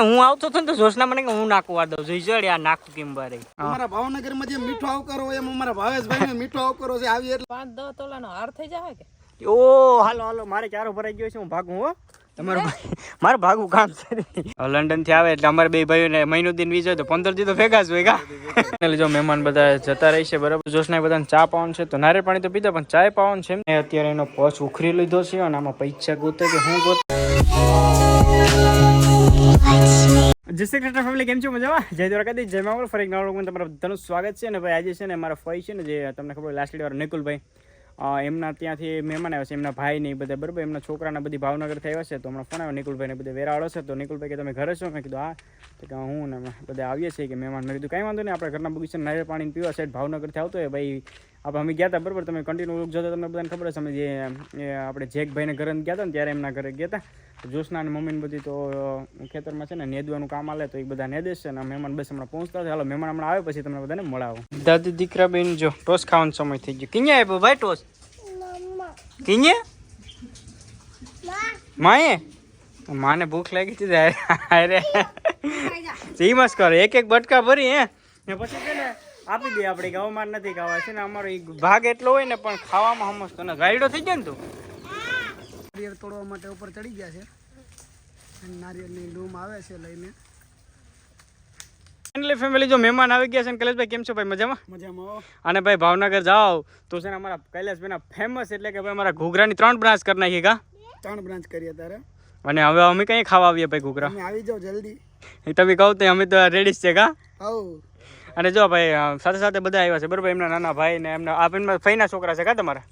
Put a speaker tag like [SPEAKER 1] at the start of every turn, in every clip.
[SPEAKER 1] હું આવતો હતો ને તો જોશના મને હું નાખું આ દઉં જોઈ જડે આ નાખું કેમ બારે?
[SPEAKER 2] અમારા ભાવનગરમાં જે મીઠો આવકારો હોય એમ અમારા ભાવેશભાઈ મીઠો આવકારો છે આવી એટલે
[SPEAKER 3] પાંચ દસ તોલાનો હાર થઈ જાય કે?
[SPEAKER 1] ઓ હાલો હાલો મારે ચારો ભરાઈ ગયો છે હું ભાગું હો. તમારું મારે ભાગવું કામ છે. લંડનથી આવે એટલે અમારે બે ભાઈઓને મહિનો દિન વીજ તો પંદર દી તો ભેગા જ હોય કા? એટલે જો મહેમાન બધા જતા રહી છે બરાબર? જોશના બધાને ચા પાવાનું છે તો નારે પાણી તો પીધા પણ ચાય પાવાનું છે મેં અત્યારે એનો પોચ ઉખરી લીધો છે અને આમાં પૈસા ગોતે કે હું ગોતે જય શ્રી કૃષ્ણ ફેમિલી કેમ છો? મજામાં? જય દ્વારકાથી જય માવલ ફરી નવા લોકોમાં તમારું બધાનું સ્વાગત છે. અને ભાઈ, આજે છે ને મારા ફઈ છે ને, જે તમને ખબર લાસ્ટ વાર નિકુલભાઈ. એમના ત્યાંથી મહેમાન આવ્યા છે, એમના ભાઈ ને એ બધા, બરાબર? એમના છોકરાના બધી ભાવનગરથી આવ્યા છે, તો હમણાં ફોન આવ્યો, નિકુલભાઈને બધા વેરાવાળો છે, તો નિકુલભાઈ કે, તમે ઘરે છો? મેં કીધું, હા. તો કે, હું ને બધા આવીએ છીએ. કે મહેમાન, મેં કીધું, કાંઈ વાંધો નહીં, આપણે ઘરના બગીચા નારિયેળ પાણી પીવા છે, ભાવનગરથી આવતો હોય, ભાઈ આપણે અમે ગયા હતા બરાબર? તમે કન્ટિન્યુ લોક જોતા તમને બધાને ખબર છે અમે જે આપણે જેકભાઈને ઘરે ગયા હતા ને ત્યારે એમના ઘરે ગયા હતા જોશના અને મમ્મીને બધી તો ખેતરમાં છે ને નેદવાનું કામ આલે તો એ બધા નેદેશ છે અને મહેમાન બસ હમણાં પહોંચતા છે. હાલો મહેમાન હમણાં આવે પછી તમને બધાને મળાવો. દાદી દીકરા બેન જો ટોસ ખાવાનો સમય થઈ ગયો. કિંયા આવ્યો ભાઈ ટોસ? કિંયા માએ? માને ભૂખ લાગી હતી અરે સીમસ કરો. એક એક બટકા ભરી હે. ને પછી છે ને આપી દે આપણે ગામમાં નથી ખાવા. છે ને અમારો એક ભાગ એટલો હોય ને પણ ખાવામાં સમજતો ને ગાયડો થઈ ગયો ને તું?
[SPEAKER 2] નારિયેળ તોડવા માટે ઉપર ચડી ગયા છે. અને નારિયેળની લૂમ આવે છે લઈને.
[SPEAKER 1] ફ્રેન્ડલી ફેમિલી જો મહેમાન આવી ગયા છે ને કૈલાસભાઈ કેમ છો ભાઈ? મજામાં?
[SPEAKER 2] મજામાં
[SPEAKER 1] અને ભાઈ ભાવનગર જાઓ તો છે ને અમારા કૈલાસભાઈના ફેમસ એટલે કે ભાઈ અમારા ઘૂઘરાની ત્રણ બ્રાન્ચ કરી નાખી કા?
[SPEAKER 2] ત્રણ બ્રાન્ચ કરીએ અત્યારે.
[SPEAKER 1] અને હવે અમે કઈ ખાવા આવીએ ભાઈ ઘૂઘરા?
[SPEAKER 2] આવી જાઓ જલ્દી.
[SPEAKER 1] તમે કહો તો અમે તો રેડી છે કા?
[SPEAKER 2] આવો
[SPEAKER 1] અને જો ભાઈ સાથે સાથે બધા આવ્યા છે બરોબર? એમના નાના ભાઈ ને એમના આ એમના ફઈના છોકરા છે કા તમારા?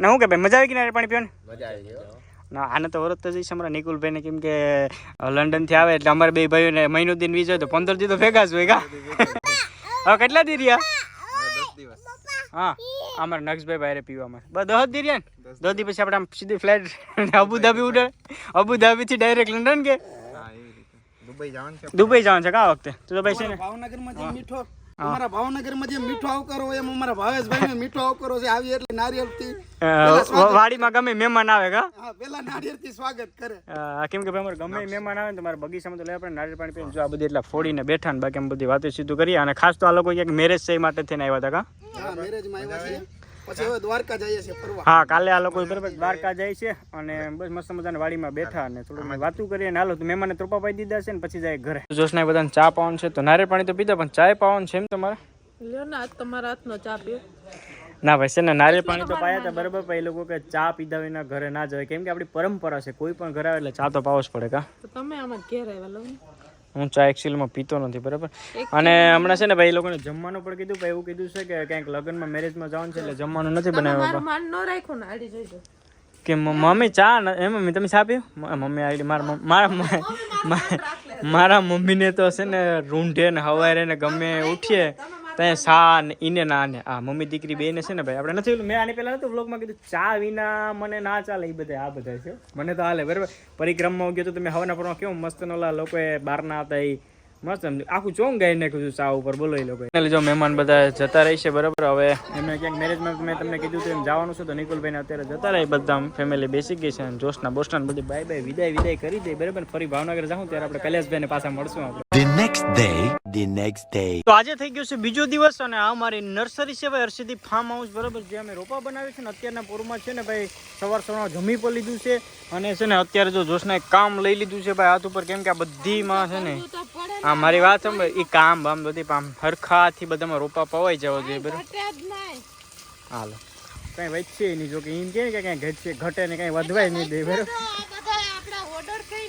[SPEAKER 1] ને હું કે ભાઈ મજા આવી કે ના પાણી પીવાની? ના આને તો વરત જઈશ અમારા નિકુલભાઈને કેમ કે લંડનથી આવે એટલે અમારે બે ભાઈઓને મહિનો દિન વીજ હોય તો પંદર દી તો ભેગા જ હોય કા? હવે કેટલા દી રહ્યા? હા અમારે નક્ષભાઈ ભાઈ પીવા માં બસ દસ દી રહ્યા ને? દસ દી પછી આપણે આમ સીધી ફ્લાઇટ અબુધાબી ઉડે અબુધાબીથી ડાયરેક્ટ લંડન કે? દુબઈ જવાનું છે. કા વખતે? તો દુબઈ છે ને?
[SPEAKER 2] ભાવનગરમાં જે મીઠો અમારા ભાવનગરમાં જે મીઠો આવકારો એમ અમારા ભાવેશભાઈ મીઠો આવકારો છે. આવી એટલે નારિયેળથી
[SPEAKER 1] અ, વાડીમાં ગમે મહેમાન આવે કા?
[SPEAKER 2] પેલા નારિયેળથી સ્વાગત કરે.
[SPEAKER 1] કેમ કે ભાઈ અમારે ગમે મહેમાન આવે ને તો મારા બગીચામાં તો લે આપણે નારિયેળ પાણી પીને જો આ બધી એટલા ફોડીને બેઠા ને બાકી એમ બધી વાતો સીધું કરી અને ખાસ તો આ લોકો ક્યાંક મેરેજ છે માટે થઈને આવ્યા હતા કા?
[SPEAKER 2] હા મેરેજમાં આવ્યા છે પછી હવે દ્વારકા જઈએ છીએ ફરવા.
[SPEAKER 1] હા કાલે આ લોકો બરાબર દ્વારકા જાય છે અને બસ મસ્ત મજાની વાડીમાં બેઠા અને થોડું વાતું કરીએ ને હાલો તો મહેમાને ત્રોપા પાઈ દીધા છે ને પછી જાય ઘરે. જોશના બધાને ચા પાવાનું છે તો નારે પાણી તો પીધા પણ ચાય પાવાનું છે એમ તમારે?
[SPEAKER 3] લ્યો ને આજ તમારા હાથનો ચા પીઓ.
[SPEAKER 1] ના ભાઈ છે ને નારિયેળ પાણી તો પાયા હતા બરાબર પણ એ લોકો કે ચા પીધા વિના ઘરે ના જવાય. કેમ કે આપણી પરંપરા છે કોઈ પણ ઘરે આવે એટલે ચા તો પાવો જ પડે કા?
[SPEAKER 3] તમે આમાં ઘેર આવ્યા લો ને.
[SPEAKER 1] હું ચા એક્ચ્યુઅલમાં પીતો નથી બરાબર? અને હમણાં છે ને ભાઈ લોકોને જમવાનું પણ કીધું ભાઈ એવું કીધું છે કે ક્યાંક લગ્નમાં મેરેજમાં જવાનું છે એટલે જમવાનું નથી બનાવ્યું
[SPEAKER 3] માન ન રાખ્યું ને આડી જોઈજો
[SPEAKER 1] કે મમ્મી ચા એમ એ મમ્મી તમે ચા પીઓ? મમ્મી આવી મારા મારા મારા મમ્મીને તો છે ને રૂંઢે ને હવારે ને ગમે ઉઠીએ. ત્યાં સા ને ઈને ના ને. આ મમ્મી દીકરી બેને છે ને ભાઈ આપણે નથી મેં આની પહેલા નતું વ્લોગમાં કીધું ચા વિના મને ના ચાલે એ બધા આ બધા છે. મને તો હાલે બરાબર. પરિક્રમમાં ગયો તો તમે હવાના પરમાં કેવું મસ્ત નોલા લોકોએ બહારના હતા એ મસ્ત આખું ચોંગ ગાઈ નાખ્યું ચા ઉપર બોલો એ લોકો એટલે જો મહેમાન બધા જતા રહેશે છે બરાબર. હવે એમને ક્યાંક મેરેજમાં મેં તમને કીધું હતું એમ જવાનું છે તો નિકુલભાઈને અત્યારે જતા રહે બધા ફેમિલી બેસી ગઈ છે અને જોશના બોસના બધી બાય બાય વિદાય વિદાય કરી દે બરાબર. ફરી ભાવનગર જાઉં ત્યારે આપણે કૈલાસભાઈને પાછા મળશું આપણે.
[SPEAKER 4] Next day, the next day.
[SPEAKER 1] તો આજે થઈ ગયો છે બીજો દિવસ અને આ અમારી નર્સરી છે ભાઈ હર્ષિદી ફાર્મ હાઉસ બરાબર જે અમે રોપા બનાવ્યું છે ને અત્યારના પૂરમાં છે ને ભાઈ સવાર સવાર જમી પણ લીધું છે અને છે ને અત્યારે જો જોશને કામ લઈ લીધું છે ભાઈ હાથ ઉપર કેમ કે આ બધીમાં છે ને
[SPEAKER 3] આ
[SPEAKER 1] હા મારી વાત છે એ કામ બામ બધી પામ હરખાથી બધામાં રોપા પવાઈ જવા જોઈએ બરાબર. હાલો. કઈ વધશે નહીં જો કે એમ કે કે કઈ ઘટશે ઘટે ને કઈ વધવાય નહીં દે બરાબર
[SPEAKER 3] તો આ બધા આપણા ઓર્ડર કઈ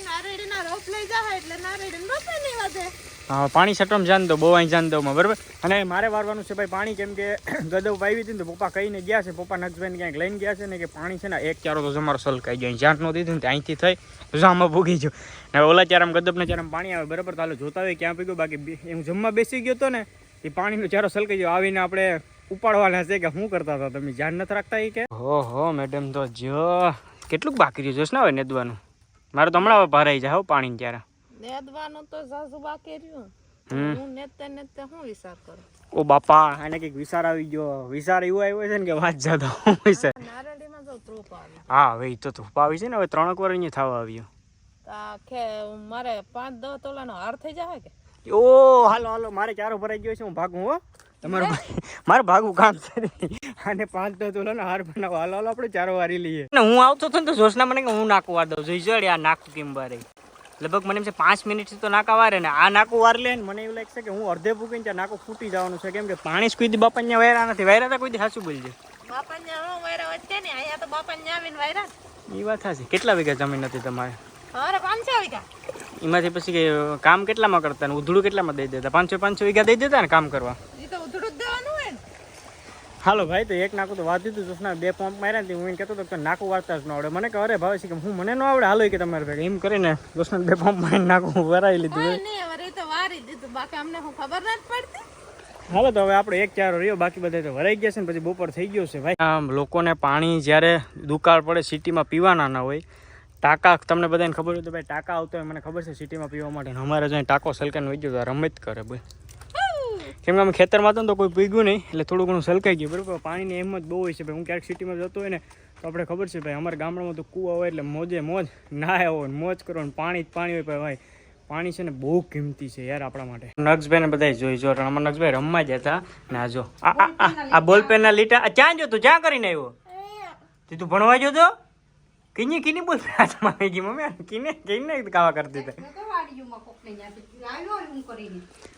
[SPEAKER 3] લઈ એટલે નહીં વધે
[SPEAKER 1] હા પાણી છટવામાં જાન દો બહુ અહીં જાન દો બરાબર? અને મારે વારવાનું છે ભાઈ પાણી કેમ કે ગદવ વાવી હતી ને તો પપ્પા કહીને ગયા છે પપ્પા નક્ષભાઈને ક્યાંક લઈને ગયા છે ને કે પાણી છે ને એક ચારો તો જમારો સલકાઈ ગયો. જાંટ નો દીધું ને તો અહીંથી થઈ જામાં ભૂગી ગયો. ને ઓલા ચારામ ગદબને ચારામ પાણી આવે બરાબર? તો જોતા હોય ક્યાં પીગું બાકી હું જમવા બેસી ગયો તો ને એ પાણીનો ચારો સલકાઈ ગયો. આવીને આપણે ઉપાડવાના છે કે શું કરતા હતા તમે? જાન નથી રાખતા એ કે? હો હો મેડમ તો જો કેટલું બાકી રહ્યું જોશ ને હવે નેદવાનું? મારે તો હમણાં ભરાઈ જાય હો પાણી ત્યારે.
[SPEAKER 3] નેદવાનું તો સાસુ બાકી રહ્યું. હું નેતે નેતે હું વિચાર કરું?
[SPEAKER 1] ઓ બાપા એને કંઈક વિચાર આવી ગયો. વિચાર એવો આવ્યો છે ને કે વાત જતો હું વિચાર
[SPEAKER 3] નારેડીમાં જો ત્રોપ આવે.
[SPEAKER 1] હા હવે તો ધૂપ આવી છે ને હવે ત્રણક વાર અહીંયા થવા આવ્યો.
[SPEAKER 3] આ મારે પાંચ દસ તોલાનો હાર થઈ જાય કે?
[SPEAKER 1] ઓ હાલો હાલો મારે ચારો ભરાઈ ગયો છે હું ભાગું હો. તમારું મારે ભાગવું કામ છે. અને પાંચ દસ તોલાનો હાર બનાવો. હાલો હાલો આપણે ચારો વારી લઈએ. ને હું આવતો હતો ને તો જોશના મને કે હું નાકું વાર દઉં. જોઈ જોડે આ નાકું કેમ વારે. લગભગ મને એમ છે પાંચ મિનિટથી તો નાકા વારે ને આ નાકું વાર લે ને મને એવું લાગે છે કે હું અડધે ભૂકીને ત્યાં નાકું ફૂટી જવાનું છે. કેમ કે પાણી કોઈ દી બાપા અહીંયા વાયરા નથી. વાયરા હતા કોઈ દી સાચું બોલજે.
[SPEAKER 3] બાપા હું વાયરા વચ્ચે ને અહીંયા તો બાપા આવીને વાયરા
[SPEAKER 1] એ વાત સાચી કેટલા વીઘા જમીન હતી તમારે?
[SPEAKER 3] અમારે પાંચસો વીઘા.
[SPEAKER 1] એમાંથી પછી કે કામ કેટલામાં કરતા ને? ઉધડું કેટલામાં દઈ દેતા? પાંચસો પાંચસો વીઘા દઈ દેતા ને કામ કરવા
[SPEAKER 3] એ તો ઉધડું જ દેવાનું હોય ને
[SPEAKER 1] હાલો ભાઈ તો એક નાખું તો વાત દીધું જોશના બે પંપ માર્યા ને હું એને કહેતો હતો કે નાખું વાર્તા જ ન આવડે. મને કે અરે ભાવે છે કે હું મને ન આવડે? હાલો કે તમારે ભેગા. એમ કરીને જોશના બે પંપ મારીને નાખું વરાવી લીધું.
[SPEAKER 3] હવે તો વારી દીધું. બાકી અમને હું ખબર નથી પડતી?
[SPEAKER 1] હાલો તો હવે આપણે એક ચારો રહ્યો. બાકી બધા તો વરાઈ ગયા છે ને પછી બપોર થઈ ગયો છે ભાઈ. આમ લોકોને પાણી જ્યારે દુકાળ પડે સિટીમાં પીવાના ના હોય ટાંકા તમને બધાને ખબર હોય તો ભાઈ ટાંકા આવતો હોય મને ખબર છે સિટીમાં પીવા માટે. અમારે જો ટાંકો સલકાને વહી ગયો તો રમત કરે ભાઈ. કેમ કે અમે ખેતરમાં હતા ને તો કોઈ પીગ્યું નહીં એટલે થોડું ઘણું સલકાઈ ગયું. બરાબર પાણીની એમ જ બહુ હોય છે ભાઈ. હું ક્યાંક સિટીમાં જતો હોય ને તો આપણે ખબર છે ભાઈ અમારા ગામડામાં તો કૂવા હોય એટલે મોજે મોજ ના હોય ને મોજ કરો ને પાણી જ પાણી હોય ભાઈ પાણી છે ને બહુ કિંમતી છે યાર આપણા માટે. નક્ષભાઈ ને બધા જોઈ જો અમારા નક્ષભાઈ રમવા જ હતા. ને આ જો આ આ- આ આ ના લીટા આ ક્યાં જો તું? ક્યાં કરીને આવ્યો? તે તું ભણવા જો તો? કિની કિની બોલ હાથમાં આવી ગઈ મમ્મી કિને કિને કાવા કરતી હતી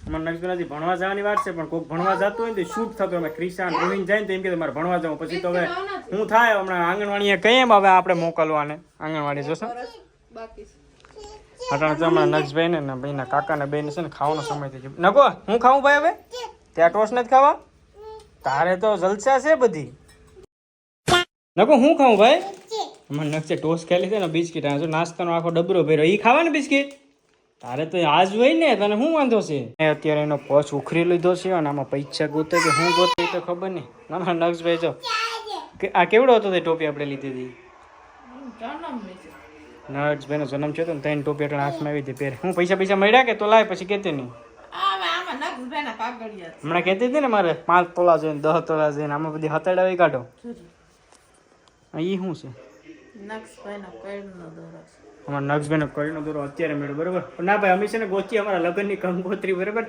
[SPEAKER 1] અમારા નક્ષભાઈ ભણવા જવાની વાત છે પણ કોઈક ભણવા જતું હોય ને તો શૂટ થતો અમે ક્રિશાન રોહિન જાય ને તો એમ કે મારે ભણવા જવું પછી તો હવે હું થાય હમણાં આંગણવાડીએ કહીએ એમ હવે આપણે મોકલવાને આંગણવાડી જોશો
[SPEAKER 3] બાકી
[SPEAKER 1] અટાણે તો હમણાં નક્ષભાઈ ને ભાઈ કાકા ને બેન છે ને ખાવાનો સમય થઈ ગયો નકો હું ખાવું ભાઈ હવે? ત્યાં ટોસ નથી ખાવા? તારે તો જલસા છે બધી. નકો હું ખાવું ભાઈ? મને નક્ષે ટોસ ખેલી છે ને બિસ્કિટ. આ જો નાસ્તાનો આખો ડબરો ભર્યો એ ખાવા ને બિસ્કિટ? તારે તો આજ હોય ને તને શું વાંધો છે? મેં અત્યારે એનો પોચ ઉખરી લીધો છે અને આમાં પૈસા ગોતે કે હું ગોતે તો ખબર નહીં. ના ના નક્ષભાઈ જો. કે આ કેવડો હતો તે ટોપી આપણે લીધી હતી?
[SPEAKER 3] જન્મ છે
[SPEAKER 1] નર્સભાઈનો જન્મ છે તો ને ત્રણ ટોપી એટલે હાથમાં આવી હતી પહેરે. હું પૈસા પૈસા મળ્યા કે તો લાય પછી કહેતી નહીં. હમણાં કહેતી હતી ને મારે પાંચ તોલા જોઈને દસ તોલા જોઈને આમાં બધી હતાડાવી કાઢો. એ શું છે? અમારા નક્ષભાઈનો કળીનો દોરો અત્યારે મળ્યો બરાબર? ના ભાઈ અમે છે ને ગોચી અમારા લગ્નની કંકોત્રી બરાબર?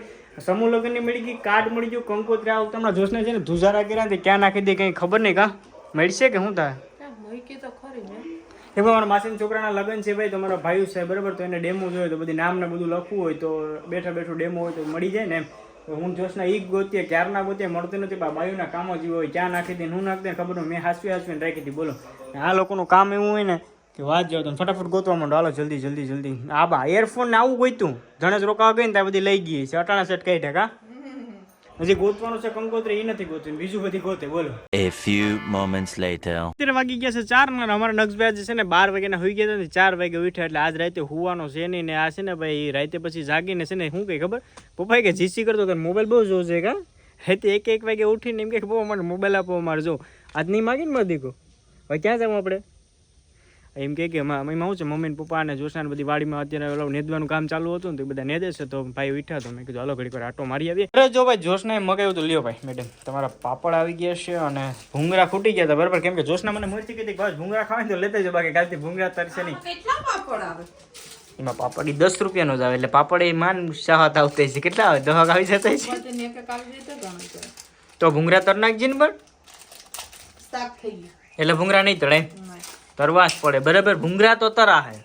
[SPEAKER 1] સમૂહ લગ્નની મળી ગઈ કાર્ડ મળી ગયું કંકોત્રી આવું તમને જોશને છે ને ધુજારા કર્યા ને ક્યાં નાખી દે કંઈ ખબર નહીં કા? મળશે કે શું થાય?
[SPEAKER 3] મૂકી તો ખરી મેં
[SPEAKER 1] એ મારા માસીના છોકરાના લગ્ન છે ભાઈ તમારા ભાઈ છે બરાબર? તો એને ડેમો જોઈએ તો બધી નામ ને બધું લખવું હોય તો બેઠા બેઠું ડેમો હોય તો મળી જાય ને એમ. હું જોશના ઈ જ ગોતીએ ક્યારના ગોતીએ, મળતું નથી. બા, બાયુના કામો જેવું હોય ક્યાં નાખી દે હું નાખી દે ખબર મેં હાસવી હાસવીને રાખી હતી બોલો. આ લોકોનું કામ એવું હોય ને કે વાત જાવ તમે ફટાફટ ગોતવા માંડો. હાલો, જલ્દી જલ્દી જલ્દી. આ બા એરફોન ને આવું ગોઈતું. જણે જ રોકાવા ગઈ ને ત્યાં બધી લઈ ગઈ છે. અટાણા સેટ કઈ ઠેકા હજી ગોતવાનું છે કંકોત્રી એ નથી ગોતવી બીજું બધી ગોતે બોલો.
[SPEAKER 4] એ ફ્યુ મોમેન્ટ્સ લેટર
[SPEAKER 1] અત્યારે વાગી ગયા છે ચાર ને અમારા નક્ષભાઈ છે ને બાર વાગ્યાના હોઈ ગયા હતા ચાર વાગે ઉઠ્યા એટલે આજ રાતે હુવાનો છે નહીં ને આ છે ને ભાઈ રાતે પછી જાગીને છે ને શું કઈ ખબર? પપ્પાએ કે જીસી કરતો કે મોબાઈલ બહુ જોવો છે કા? રાતે એક એક વાગે ઉઠીને એમ કે પપ્પા મને મોબાઈલ આપો અમારે જો. આજ નહીં માગીને મારી દીકો હવે ક્યાં જાવ આપણે? એમ કે કે એમાં એમાં શું છે? મમ્મી પપ્પા અને જોશના બધી વાડીમાં અત્યારે ઓલું નેદવાનું કામ ચાલુ હતું ને તો બધા નેદે છે તો ભાઈ ઉઠ્યા તો. મેં કીધું હાલો ઘડીક આટો મારી આવીએ. અરે જો ભાઈ જોશના એ મગાવ્યું તો લ્યો ભાઈ મેડમ તમારા પાપડ આવી ગયા છે અને ભૂંગરા ખૂટી ગયા હતા બરાબર? કેમ કે જોશના મને મળતી કીધી કે બસ ભૂંગરા ખાવાની તો લેતા જો બાકી કાલથી ભૂંગરા તરશે નહીં.
[SPEAKER 3] કેટલા પાપડ આવે?
[SPEAKER 1] એમાં પાપડ દસ રૂપિયાનો જ આવે એટલે પાપડ એ માન સાહત આવતા છે કેટલા આવે? દહક આવી જતા છે
[SPEAKER 3] આવી
[SPEAKER 1] તો ભૂંગરા તર નાખજે ને પણ. એટલે ભૂંગરા નહીં તળે. તરવા જ પડે. બરાબર? ભૂંગરા તો તરા હે.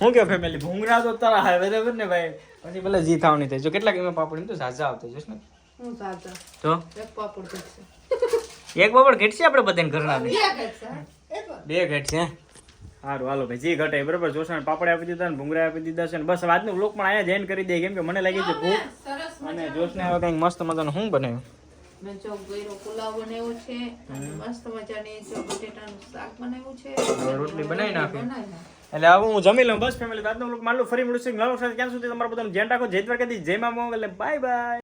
[SPEAKER 1] હું કે ફેમિલી ભૂંગરા તો તરા હે બરાબર ને ભાઈ? પછી ભલે જી થાવની થાય જો કેટલાક એમાં પાપડ તો ઝાઝા આવતો જોશ ને?
[SPEAKER 3] હું ઝાઝા.
[SPEAKER 1] તો?
[SPEAKER 3] એક પાપડ ઘટશે.
[SPEAKER 1] એક પાપડ ઘટશે આપણે બધાને ઘરના
[SPEAKER 3] બે ઘટશે
[SPEAKER 1] બે ઘટશે સારું હાલો ભાઈ. જી ઘટે બરાબર? જોશે પાપડ આપી દીધા ને ભૂંગરા આપી દીધા છે ને બસ. વાતનું લોક પણ અહીંયા જઈને કરી દે કેમ કે મને લાગી છે ભૂખ. અને જોશને હવે કંઈક મસ્ત મજાનું શું બનાવ્યું?
[SPEAKER 3] મેં ચોક ગયરો પુલાવ બનાવ્યો છે અને મસ્ત મજાની જો બટેટાનું શાક બનાવ્યું છે.
[SPEAKER 1] રોટલી બનાવી નાખી. એટલે હવે હું જમી લઉં બસ ફેમિલી આજનો બ્લોગ મારું ફરી ક્યાં સુધી તમારા બધાનું ધ્યાન રાખો. જય દ્વારકાથી જય મા મોગલ બાય બાય